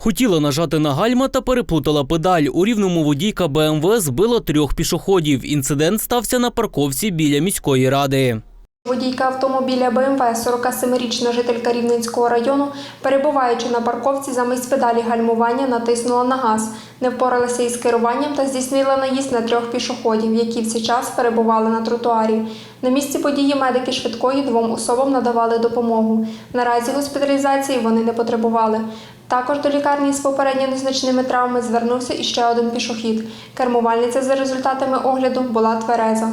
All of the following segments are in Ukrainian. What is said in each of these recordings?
Хотіла нажати на гальма та переплутала педаль. У рівному водійка БМВ збила трьох пішоходів. Інцидент стався на парковці біля міської ради. Водійка автомобіля БМВ, 47-річна жителька Рівненського району, перебуваючи на парковці замість педалі гальмування, натиснула на газ, не впоралася із керуванням та здійснила наїзд на трьох пішоходів, які в цей час перебували на тротуарі. На місці події медики швидкої двом особам надавали допомогу. Наразі госпіталізації вони не потребували. Також до лікарні з попередньо незначними травмами звернувся іще один пішохід. Кермувальниця за результатами огляду була твереза.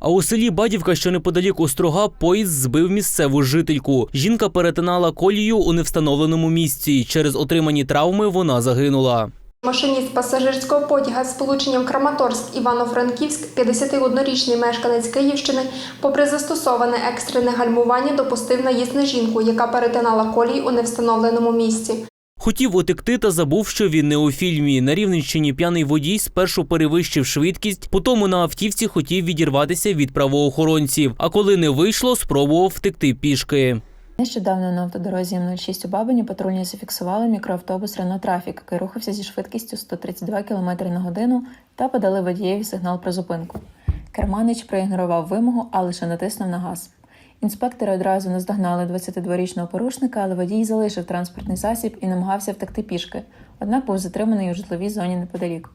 А у селі Бадівка, що неподалік Острога, поїзд збив місцеву жительку. Жінка перетинала колію у невстановленому місці. Через отримані травми вона загинула. Машиніст пасажирського потяга з сполученням Краматорськ Івано-Франківськ, 51-річний мешканець Київщини, попри застосоване екстрене гальмування, допустив наїзд на жінку, яка перетинала колій у невстановленому місці. Хотів утекти та забув, що він не у фільмі. На Рівненщині п'яний водій спершу перевищив швидкість, потім на автівці хотів відірватися від правоохоронців. А коли не вийшло, спробував втекти пішки. Нещодавно на автодорозі М06 у Бабині патрульні зафіксували мікроавтобус Рено Трафік, який рухався зі швидкістю 132 км на годину та подали водієві сигнал про зупинку. Керманич проігнорував вимогу, а лише натиснув на газ. Інспектори одразу наздогнали 22-річного порушника, але водій залишив транспортний засіб і намагався втекти пішки, однак був затриманий у житловій зоні неподалік.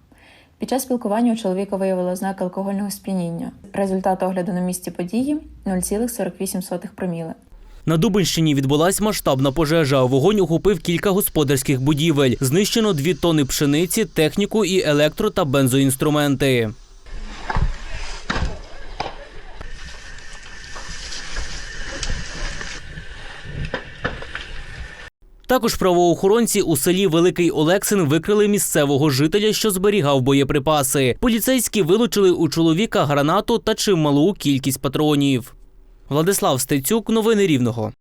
Під час спілкування у чоловіка виявили ознаки алкогольного сп'яніння. Результат огляду на місці події 0,48 проміли. На Дубинщині відбулась масштабна пожежа. Вогонь охопив кілька господарських будівель. Знищено дві тони пшениці, техніку і електро та бензоінструменти. Також правоохоронці у селі Великий Олексин викрили місцевого жителя, що зберігав боєприпаси. Поліцейські вилучили у чоловіка гранату та чималу кількість патронів. Владислав Стецюк, новини Рівного.